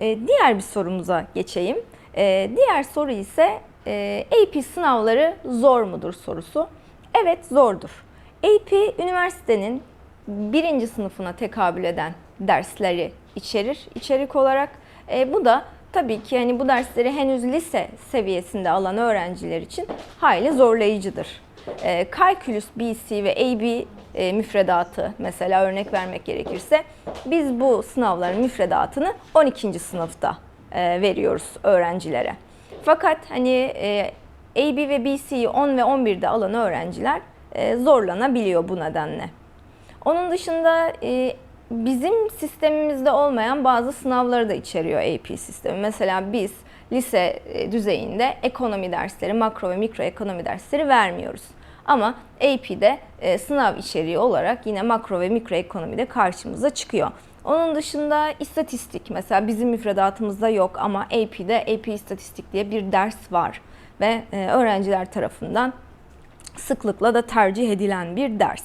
E, diğer bir sorumuza geçeyim. E, diğer soru ise e, AP sınavları zor mudur sorusu. Evet zordur. AP üniversitenin birinci sınıfına tekabül eden dersleri içerir içerik olarak. E, bu da tabii ki hani bu dersleri henüz lise seviyesinde alan öğrenciler için hayli zorlayıcıdır. E, Kalkülüs BC ve AB e, müfredatı mesela örnek vermek gerekirse biz bu sınavların müfredatını 12. sınıfta e, veriyoruz öğrencilere. Fakat hani e, AB ve BC'yi 10 ve 11'de alan öğrenciler e, zorlanabiliyor bu nedenle. Onun dışında e, bizim sistemimizde olmayan bazı sınavları da içeriyor AP sistemi. Mesela biz lise e, düzeyinde ekonomi dersleri, makro ve mikro ekonomi dersleri vermiyoruz. Ama AP'de e, sınav içeriği olarak yine makro ve mikro ekonomide karşımıza çıkıyor. Onun dışında istatistik mesela bizim müfredatımızda yok ama AP'de AP istatistik diye bir ders var ve e, öğrenciler tarafından sıklıkla da tercih edilen bir ders.